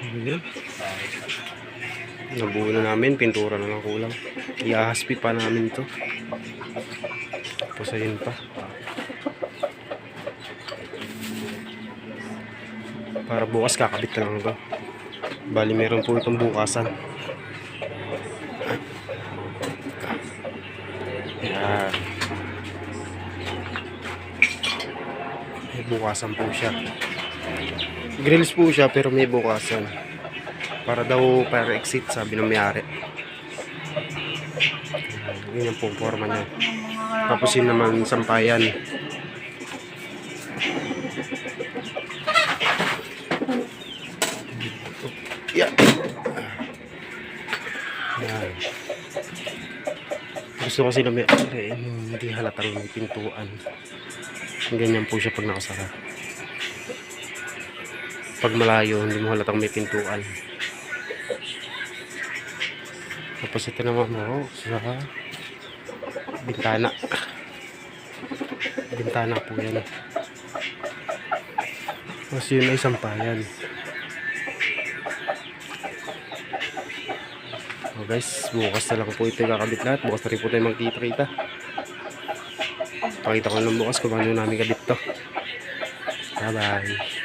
Ayan. Nabuo na namin, pintura na lang kulang. Iahaspi pa namin to. Tapos ayun pa. Para bukas kakabit na lang to. Bali meron po itong bukasan. Yan. May bukasan po siya. Grills po siya pero may bukasan. Para daw para exit sabi ng mayari. Po ang forma niya. Tapos yun naman sampayan. Yan. Yan. Gusto kasi na may eh, hindi halatang may pintuan. Ganyan po siya pag nakasara. Pag malayo, hindi mo halatang may pintuan. Tapos ito naman mo sa bintana. Bintana po yan. Tapos yun ay sampayan. So guys, bukas na lang po ito kakabit lahat. Bukas na rin po tayo magkita-kita. Pakita ko lang bukas kung ano namin kabit to. Bye bye.